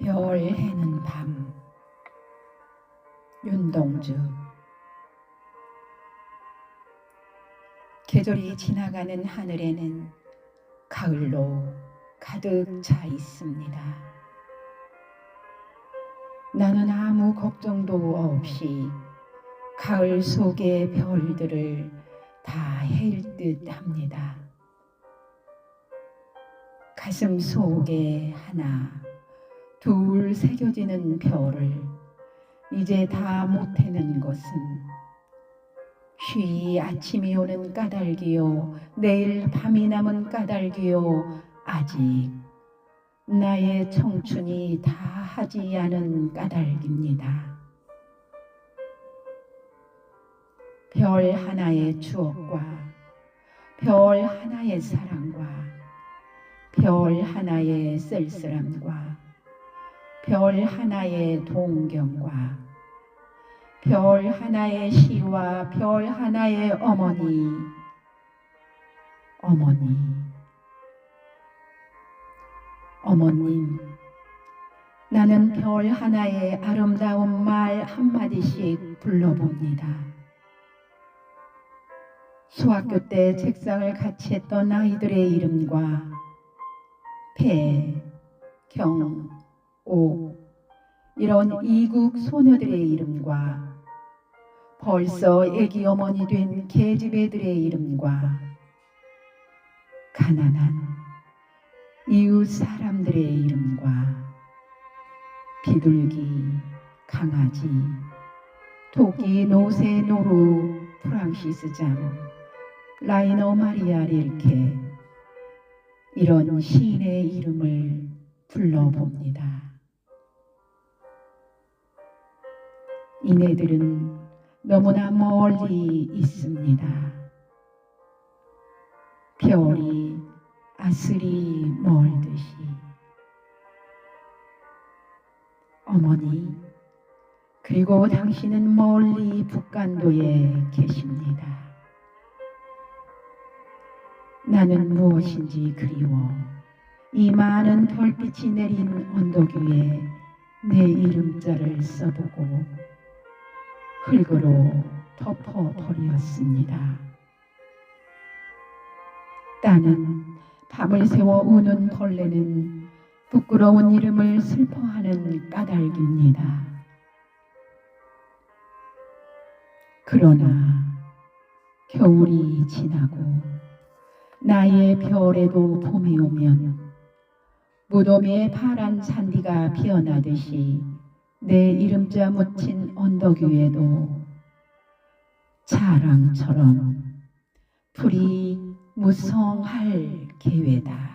별 해는 밤 윤동주 계절이 지나가는 하늘에는 가을로 가득 차 있습니다. 나는 아무 걱정도 없이 가을 속의 별들을 다 헤일 듯 합니다. 가슴 속에 하나, 둘 새겨지는 별을 이제 다 못해는 것은 쉬 아침이 오는 까닭이요 내일 밤이 남은 까닭이요 아직 나의 청춘이 다 하지 않은 까닭입니다. 별 하나의 추억과 별 하나의 사랑과 별 하나의 쓸쓸함과 별 하나의 동경과 별 하나의 시와 별 하나의 어머니 어머니 어머님 나는 별 하나의 아름다운 말 한마디씩 불러봅니다. 수학교 때 책상을 같이 했던 아이들의 이름과 배, 경, 오 이런 이국 소녀들의 이름과 벌써 애기 어머니 된 계집애들의 이름과 가난한 이웃 사람들의 이름과 비둘기, 강아지, 토끼, 노새, 노루, 프랑시스 장, 라이너 마리아 릴케 이런 시인의 이름을 불러봅니다. 이네들은 너무나 멀리 있습니다. 별이 아슬이 멀듯이 어머니 그리고 당신은 멀리 북간도에 계십니다. 나는 무엇인지 그리워 이 많은 별빛이 내린 언덕 위에 내 이름자를 써보고 흙으로 덮어버렸습니다. 따는 밤을 새워 우는 벌레는 부끄러운 이름을 슬퍼하는 까닭입니다. 그러나 겨울이 지나고 나의 별에도 봄이 오면 무덤의 파란 잔디가 피어나듯이 내 이름자 묻힌 언덕 위에도 자랑처럼 풀이 무성할 계회다.